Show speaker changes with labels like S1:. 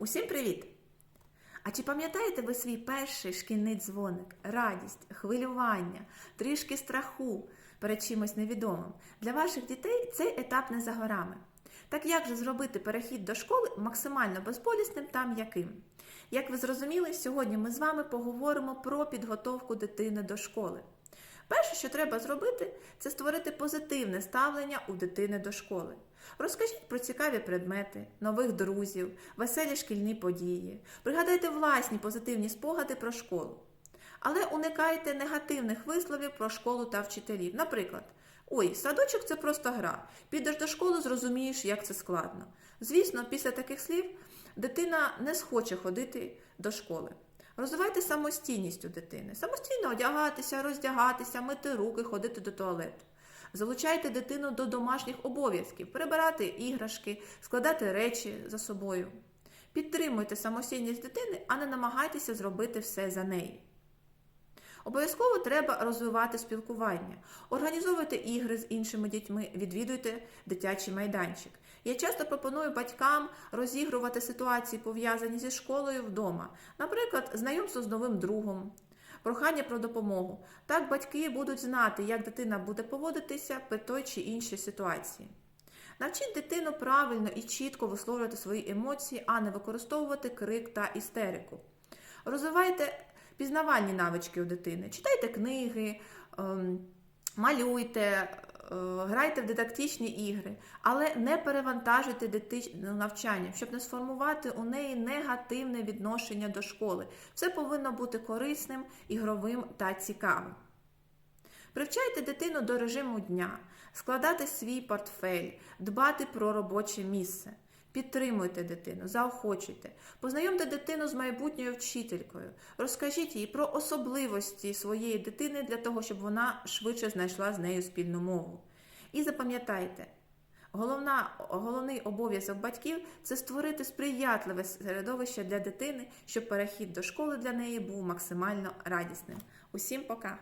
S1: Усім привіт! А чи пам'ятаєте ви свій перший шкільний дзвоник? Радість, хвилювання, трішки страху перед чимось невідомим? Для ваших дітей цей етап не за горами. Так як же зробити перехід до школи максимально безболісним та м'яким? Як ви зрозуміли, сьогодні ми з вами поговоримо про підготовку дитини до школи. Перше, що треба зробити, це створити позитивне ставлення у дитини до школи. Розкажіть про цікаві предмети, нових друзів, веселі шкільні події. Пригадайте власні позитивні спогади про школу. Але уникайте негативних висловів про школу та вчителів. Наприклад, ой, садочок це просто гра. Підеш до школи, зрозумієш, як це складно. Звісно, після таких слів дитина не схоче ходити до школи. Розвивайте самостійність у дитини. Самостійно одягатися, роздягатися, мити руки, ходити до туалету. Залучайте дитину до домашніх обов'язків, прибирати іграшки, складати речі за собою. Підтримуйте самостійність дитини, а не намагайтеся зробити все за неї. Обов'язково треба розвивати спілкування, організовуйте ігри з іншими дітьми, відвідуйте дитячий майданчик. Я часто пропоную батькам розігрувати ситуації, пов'язані зі школою вдома, наприклад, знайомство з новим другом, прохання про допомогу. Так батьки будуть знати, як дитина буде поводитися при той чи іншій ситуації. Навчіть дитину правильно і чітко висловлювати свої емоції, а не використовувати крик та істерику. Розвивайте пізнавальні навички у дитини. Читайте книги, ем, малюйте, е, грайте в дидактичні ігри, але не перевантажуйте дитину навчанням, щоб не сформувати у неї негативне відношення до школи. Все повинно бути корисним, ігровим та цікавим. Привчайте дитину до режиму дня, складати свій портфель, дбати про робоче місце. Підтримуйте дитину, заохочуйте, познайомте дитину з майбутньою вчителькою, розкажіть їй про особливості своєї дитини для того, щоб вона швидше знайшла з нею спільну мову. І запам'ятайте, головна, головний обов'язок батьків це створити сприятливе середовище для дитини, щоб перехід до школи для неї був максимально радісним. Усім пока!